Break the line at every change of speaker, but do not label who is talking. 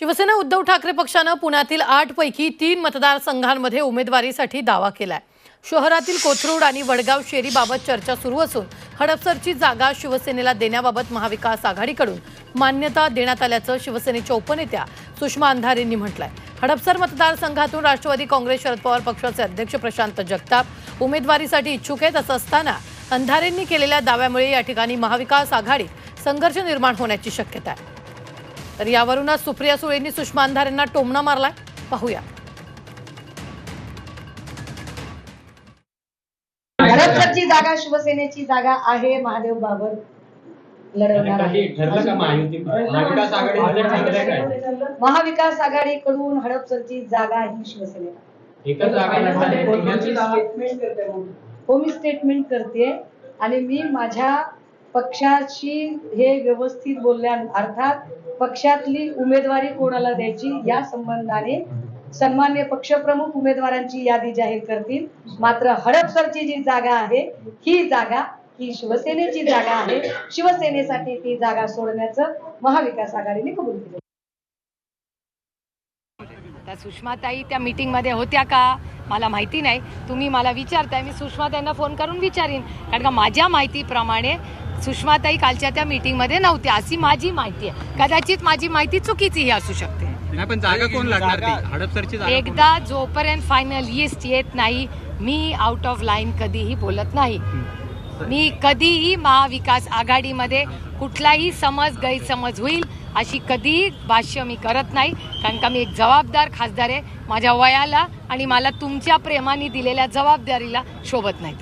शिवसेना उद्धव ठाकरे पक्षानं पुण्यातील आठ पैकी तीन मतदारसंघांमध्ये उमेदवारीसाठी दावा केलाय. शहरातील कोथरूड आणि वडगाव शेरीबाबत चर्चा सुरू असून हडपसरची जागा शिवसेनेला देण्याबाबत महाविकास आघाडीकडून मान्यता देण्यात आल्याचं शिवसेनेच्या उपनेत्या सुषमा अंधारेंनी म्हटलंय. हडपसर मतदारसंघातून राष्ट्रवादी काँग्रेस शरद पवार पक्षाचे अध्यक्ष प्रशांत जगताप उमेदवारीसाठी इच्छुक आहेत असं असताना अंधारेंनी केलेल्या दाव्यामुळे या ठिकाणी महाविकास आघाडीत संघर्ष निर्माण होण्याची शक्यता आहे. तर यावरूनच सुप्रिया सुळेंनी सुषमा अंधारेंना टोमणा मारलाय. पाहूया.
हडपसरची जागा शिवसेनेची जागा आहे. महादेव बाबर लढवणार
महायुती? महाविकास
आघाडीकडून हडपसरची जागा ही शिवसेनेला. हो मी स्टेटमेंट करते. आणि मी माझ्या पक्षाशी हे व्यवस्थित बोलल्या अर्थात पक्षातली उमेदवारी कोणाला द्यायची या संबंधाने सन्मान्य पक्षप्रमुख उमेदवारांची यादी जाहीर करतील. मात्र हडपसरची जी जागा आहे ही जागा ही शिवसेनेची जागा आहे. शिवसेनेसाठी ती जागा सोडण्याचं महाविकास आघाडीने कबूल केलं.
त्या सुषमाताई त्या मीटिंगमध्ये होत्या का? मला माहिती नाही. तुम्ही मला विचारताय. मी सुषमाताईंना फोन करून विचारीन. कारण का माझ्या माहितीप्रमाणे सुषमाताई कालच्या त्या मीटिंगमध्ये नव्हत्या अशी माझी माहिती आहे. कदाचित माझी माहिती चुकीचीही असू शकते.
नाही पण जागा कोण लागणार ती? हडपसरची जागा कोण?
एकदा जोपर्यंत फायनल लिस्ट येत नाही मी आउट ऑफ लाईन कधीही बोलत नाही. मी कधीही महाविकास आघाडीमध्ये कुठलाही समज गैरसमज होईल अशी कधीही भाष्य मी करत नाही. कारण का मी एक जबाबदार खासदार आहे. माझ्या वयाला आणि मला तुमच्या प्रेमाने दिलेल्या जबाबदारीला शोभत नाही.